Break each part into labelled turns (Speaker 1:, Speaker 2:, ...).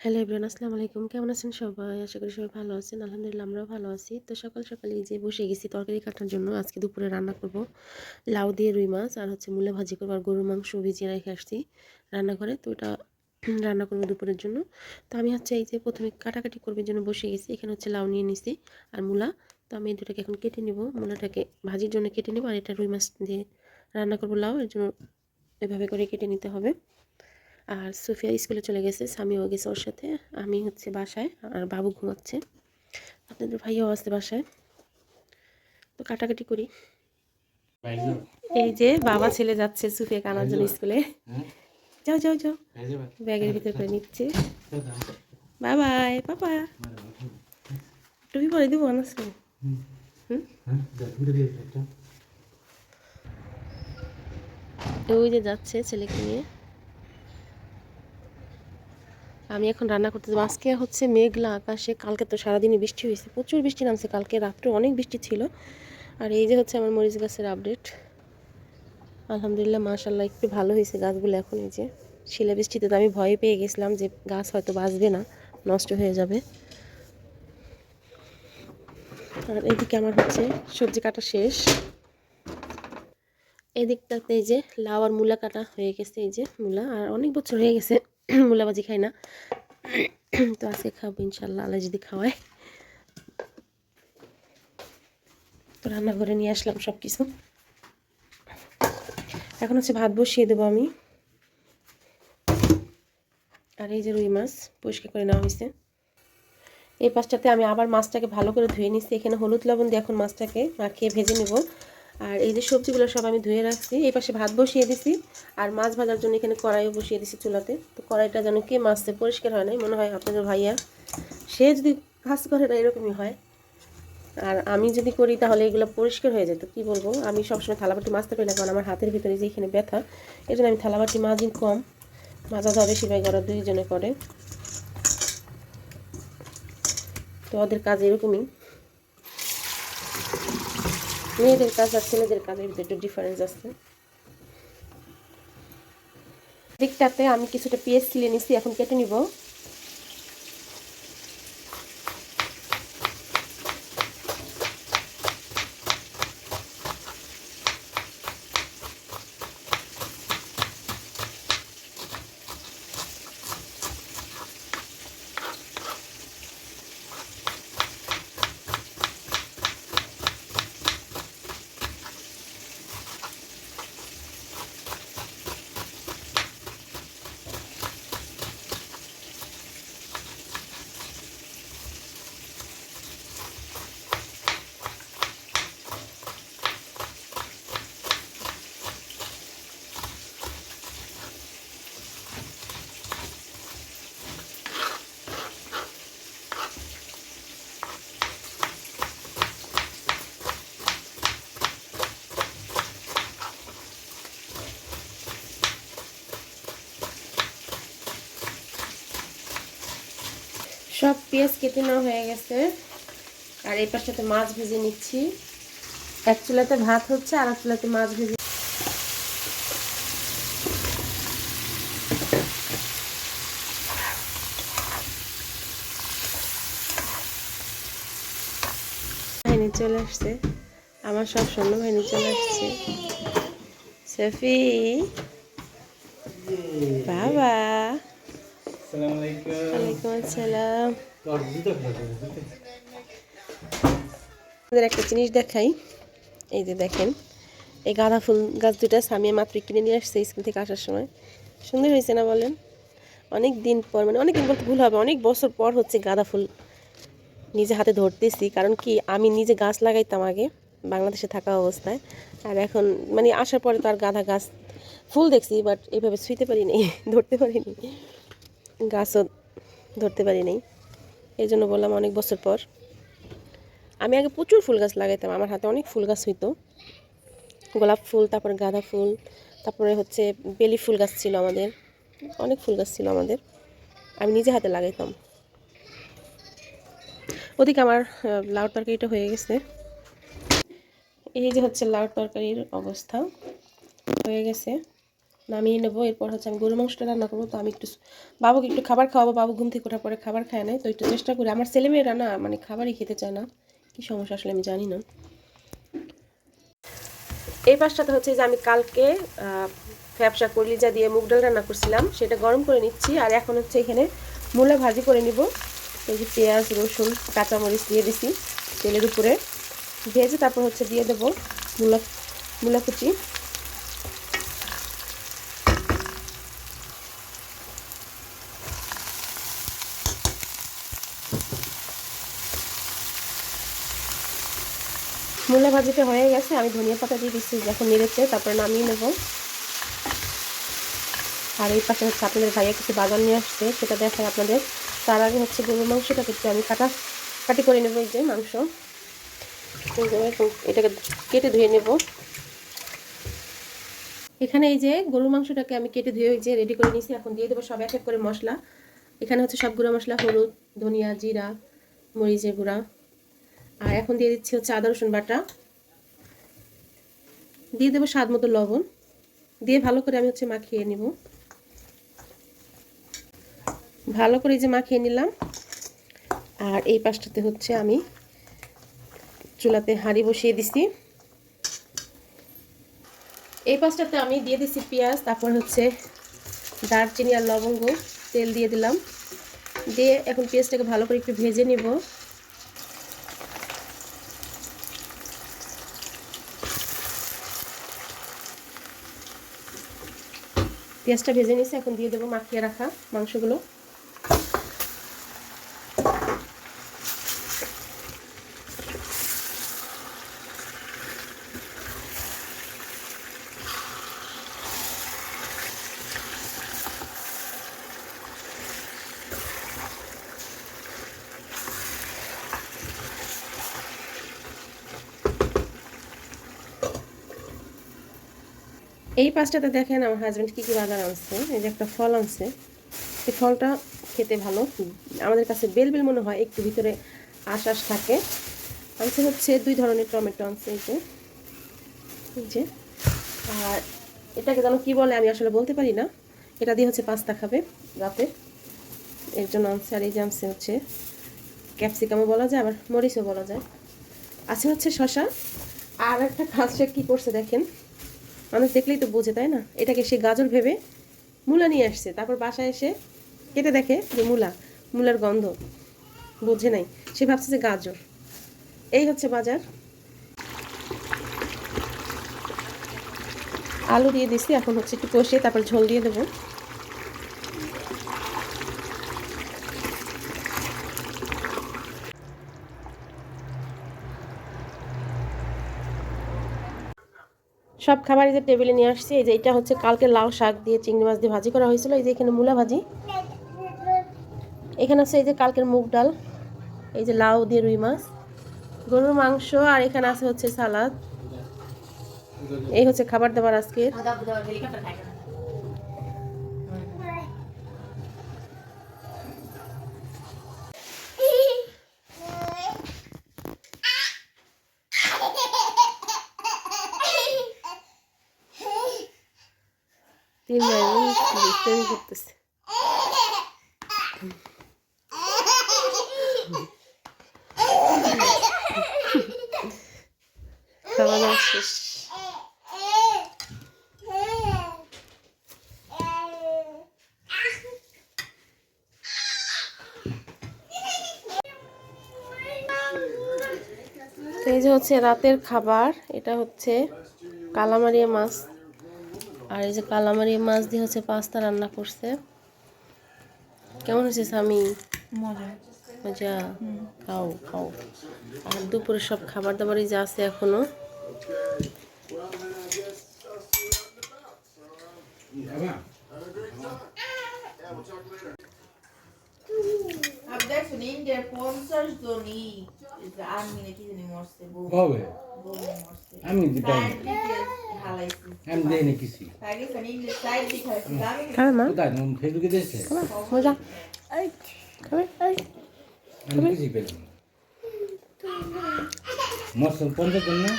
Speaker 1: Hello everyone, আসসালামু আলাইকুম। কেমন আছেন সবাই? আশা করি সবাই ভালো আছেন। আলহামদুলিল্লাহ, আমরাও ভালো আছি। তো সকাল সকালে এই যে বসে গেছি তরকারি কাটার জন্য, আজকে দুপুরে রান্না করব লাউ দিয়ে রুই মাছ আর হচ্ছে মূলা ভাজি করব আর গরুর মাংস ভিজিয়ে রেখে আসছি রান্নাঘরে। তো ওটা রান্না করব দুপুরের জন্য। তো আমি হচ্ছে এই যে প্রথমে কাটাকাটি করবার জন্য বসে গেছি। এখানে হচ্ছে লাউ নিয়ে নিছি আর মূলা। তো আমি দুটাকে এখন কেটে নিব। মূলাটাকে ভাজির জন্য কেটে নেব আর এটা রুই মাছ দিয়ে রান্না করব লাউ। এর জন্য এভাবে করে কেটে নিতে হবে। আর সুফিয়া স্কুলে চলে গেছে স্বামীও গেছে ওর সাথে আমি হচ্ছে বাসায় আর বাবু ঘুমাচ্ছে। আপনাদের ভাইয়াও আছে বাসায়। তো কাটাকাটি করি। এই যে বাবা ছেলে যাচ্ছে সুফিয়া কানার জন্য স্কুলে। যাও যাও যাও। ব্যাগের ভিতর করে নিচ্ছে। Bye bye papa. টুপি পরে দিব অনার্স ওই যে যাচ্ছে ছেলেকে নিয়ে। আমি এখন রান্না করতে যাব। আজকে হচ্ছে মেঘলা আকাশে, কালকে তো সারাদিনই বৃষ্টি হয়েছে, প্রচুর বৃষ্টি নামছে, কালকে রাত্রে অনেক বৃষ্টি ছিল। আর এই যে হচ্ছে আমার মরিচ গাছের আপডেট আলহামদুলিল্লাহ মাশাল্লাহ একটু ভালো হয়েছে গাছগুলো এখন এই যে। শিলা বৃষ্টিতে তো আমি ভয় পেয়ে গেছিলাম যে গাছ হয়তো বাঁচবে না, নষ্ট হয়ে যাবে। আর এদিকে আমার হচ্ছে সবজি কাটা শেষ। এদিকটাতে এই যে লাউ আর মূলা কাটা হয়ে গেছে, এই যে মূলা, আর অনেক বছর হয়ে গেছে। মূলাবাজি খাই না। তো আজকে খাব ইনশাল্লাহ আল্লাহ যদি খাওয়ায়। তো রান্না করে নিয়ে আসলাম সব কিছু এখন হচ্ছে ভাত বসিয়ে দেবো আমি। আর এই যে রুই মাছ পরিষ্কার করে নেওয়া হয়েছে। এই পাশটাতে আমি আবার মাছটাকে ভালো করে ধুয়ে নিচ্ছি। এখানে হলুদ লবণ দিয়ে এখন মাছটাকে মাখিয়ে ভেজে নেব। আর এই যে সবজিগুলো সব আমি ধুয়ে রাখছি, এই পাশে ভাত বসিয়ে দিছি, আর মাছ ভাজার জন্য এখানে কড়াইও বসিয়ে দিছি চুলাতে। তো কড়াইটা যেন কে মাছতে পরিষ্কার হয় নাই, মনে হয় আপনাদের ভাইয়া। সে যদি কাজ করে না, এরকমই হয়। আর আমি যদি করি, তাহলে এগুলো পরিষ্কার হয়ে যেত কি বলব, আমি সবসময় থালাবাটি মাজতে পারি না, কারণ আমার হাতের ভিতরে যে এখানে ব্যথা এই জন্য আমি থালাবাটি মাজি কম। মাজা ধরে সিবাই করা দুইজনে করে। তো ওদের কাজ এরকমই। মেয়েদের কাজ আর ছেলেদের কাজের ভিতরে একটু ডিফারেন্স আছে। দিকটাতে আমি কিছুটা পেঁয়াজ ছিলে নিছি, এখন কেটে নিব। সব পেঁয়াজ কেটে নেওয়া হয়ে গেছে। আর এই পাশটাতে মাছ ভেজে নিচ্ছি। এক চুলাতে ভাত হচ্ছে, আর এক চুলাতে মাছ ভেজে চলে আসছে। আমার সব সৈন্য বাহিনী চলে আসছে। সফি, বাবা। ওয়ালাইকুম আসসালাম। আপনাদের একটা জিনিস দেখাই। এই যে দেখেন এই গাঁদা ফুল গাছ দুটা সামিয়া মাত্র কিনে নিয়ে আসছে স্কুল থেকে আসার সময়। সুন্দর হয়েছে না বলেন? অনেক দিন পর মানে অনেক দিন বলতে ভুল হবে অনেক বছর পর হচ্ছে গাঁদা ফুল নিজে হাতে ধরতেছি। কারণ কি আমি নিজে গাছ লাগাইতাম আগে বাংলাদেশে থাকা অবস্থায়। আর এখন মানে আসার পরে তো আর গাঁদা গাছ ফুল দেখছি বাট এইভাবে ছুঁইতে পারিনি ধরতে পারিনি। গাছও ধরতে পারি নাই। এই জন্য বললাম অনেক বছর পর। আমি আগে প্রচুর ফুল গাছ লাগাইতাম, আমার হাতে অনেক ফুল গাছ হইতো। গোলাপ ফুল, তারপরে গাঁদা ফুল, তারপরে হচ্ছে বেলি ফুল গাছ ছিল আমাদের। অনেক ফুল গাছ ছিল আমাদের। আমি নিজে হাতে লাগাইতাম। ওদিকে আমার লাউ তরকারিটা হয়ে গেছে। এই যে হচ্ছে লাউ তরকারির অবস্থা। হয়ে গেছে। নামিয়ে নেব, এরপর হচ্ছে আমি গরু মাংসটা রান্না করব। তো আমি একটু বাবুকে একটু খাবার খাওয়াবো, বাবু ঘুম থেকে ওঠার পরে খাবার খায় না তো একটু চেষ্টা করি। আমার ছেলেমেয়েরা না মানে খাবারই খেতে চায় না। কী সমস্যা আসলে আমি জানি না। এই পাশটাতে হচ্ছে যে আমি কালকে ফ্যাপসা কলিজা দিয়ে মুগ ডাল রান্না করছিলাম, সেটা গরম করে নিচ্ছি। আর এখন হচ্ছে এখানে মূলা ভাজি করে নিব। এই যে পেঁয়াজ, রসুন, কাঁচামরিচ দিয়ে দিছি তেলের উপরে। ভেজে তারপর হচ্ছে দিয়ে দেবো মূলা মূলা কুচি মূলা ভাজিটা হয়ে গেছে, আমি ধনিয়া পাতা দিয়ে দিচ্ছি যখন নেড়েছে তারপরে নামিয়ে নেব। আর এই পাশে হচ্ছে আপনাদের ভাইয়া কিছু বাদাম নিয়ে আসছে, সেটা দেখায় আপনাদের। তার আগে হচ্ছে গরুর মাংসটাকে একটু আমি কাটা, কাটি করে নেব এই যে মাংস। এটাকে কেটে ধুয়ে নেব। এখানে এই যে গরুর মাংসটাকে আমি কেটে ধুয়ে ওই যে রেডি করে নিয়েছি, এখন দিয়ে দেবো সব এক এক করে মশলা। এখানে হচ্ছে সব গুঁড়ো মশলা হলুদ, ধনিয়া, জিরা, মরিচের গুঁড়া। আর এখন দিয়ে দিচ্ছি হচ্ছে আদা, রসুন বাটা। দিয়ে দেবো স্বাদ মতো লবণ। দিয়ে ভালো করে আমি হচ্ছে মাখিয়ে নিব। ভালো করে যে মাখিয়ে নিলাম। আর এই পাশটাতে হচ্ছে আমি চুলাতে হাঁড়ি বসিয়ে দিছি। এই পাশটাতে আমি দিয়ে দিছি পেঁয়াজ, তারপর হচ্ছে দারচিনি আর লবঙ্গ, তেল দিয়ে দিলাম। দিয়ে এখন পেঁয়াজটাকে ভালো করে একটু ভেজে নিব। পেঁয়াজটা ভেজে নিয়েছি এখন দিয়ে দেবো মাখিয়ে রাখা মাংসগুলো। এই পাঁচটাতে দেখেন আমার হাজব্যান্ড কী কী বাজার আনছে, এই যে একটা ফল আনছে। এই ফলটা খেতে ভালো। আমাদের কাছে বেল বেল মনে হয় একটু ভিতরে আশ আশ থাকে। আনছে হচ্ছে দুই ধরনের টমেটো আনছে, এই যে। এই যে। আর এটাকে যেন কী বলে আমি আসলে বলতে পারি না। এটা দিয়ে হচ্ছে পাস্তা খাবে রাতে। এর জন্য আনছে, আর এই যে আনছে হচ্ছে ক্যাপসিকামও বলা যায়, আবার মরিচও বলা যায়। আছে হচ্ছে শশা আর একটা কাজটা কী করছে দেখেন। মানুষ দেখলেই তো বোঝে, তাই না? এটাকে সে গাজর ভেবে মূলা নিয়ে আসছে। তারপর বাসায় এসে কেটে দেখে যে মূলা, মূলার গন্ধ, বোঝে নাই। সে ভাবছে যে গাজর। এই হচ্ছে বাজার। আলু দিয়ে দিছি, এখন হচ্ছে একটু কষিয়ে তারপর ঝোল দিয়ে দেবো। সব খাবার যে টেবিলে নিয়ে আসছি, এই যে এটা হচ্ছে কালকে লাউ শাক দিয়ে চিংড়ি মাছ দিয়ে ভাজি করা হয়েছিল, এই যে এখানে মূলা ভাজি। এখানে আছে এই যে কালকের মুগ ডাল, এই যে লাউ দিয়ে রুই মাছ, গরুর মাংস, আর এখানে আছে হচ্ছে সালাদ। এই হচ্ছে খাবার দাবার আজকের। খাওয়া দাওয়া শেষ এই যে হচ্ছে রাতের খাবার এটা হচ্ছে কালামারিয়া মাছ। আর এই যে কালামারি মাছ দিয়ে হচ্ছে পাস্তা রান্না করছে। কেমন হয়েছে স্বামী?
Speaker 2: মজা।
Speaker 1: মজা? খাও খাও। আর দুপুরে সব খাবার দাবারই যা আছে এখনও।
Speaker 2: আমি দেখছেন ইন্ডিয়ার পঞ্চাশ জনই আর্মি নাকি জানি মরছে বউ মরছে।
Speaker 3: আমি দিতে
Speaker 2: হালাইছি
Speaker 3: আমি দেয়নি কিছু।
Speaker 2: তাই গেছেন ইন্ডিয়ার সাইড দিকে আমি
Speaker 1: খাবে মা।
Speaker 3: কোথায়? তুমি ফেসবুকে দিয়েছে?
Speaker 1: খাবে মজা। খাবে
Speaker 3: আমি কিছুই পেলাম মরসুম পঞ্চাশ জন না?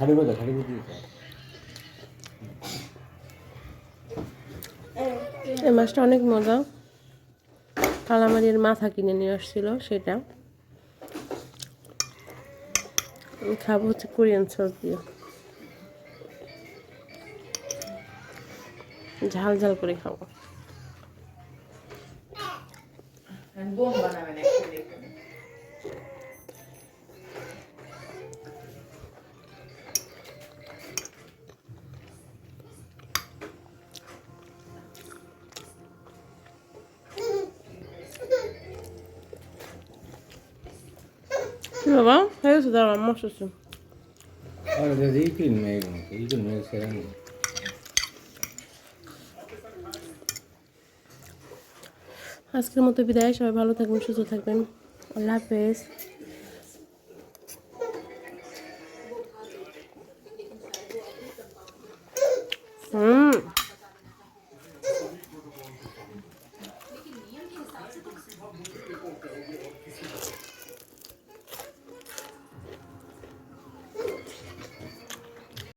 Speaker 3: খালি বোঝা খালি বুঝি
Speaker 1: এই মাছটা অনেক মজা। কালামারির মাথা কিনে নিয়ে আসছিল সেটা। খাব হচ্ছে কোরিয়ান সস দিয়ে। ঝাল ঝাল করে খাব।
Speaker 2: বোম বানাবেন
Speaker 1: বাবা হয়েছে দাঁড়া মশ আছে আজকের মতো বিদায় সবাই ভালো থাকবেন সুস্থ থাকবেন আল্লাহ হাফেজ হুম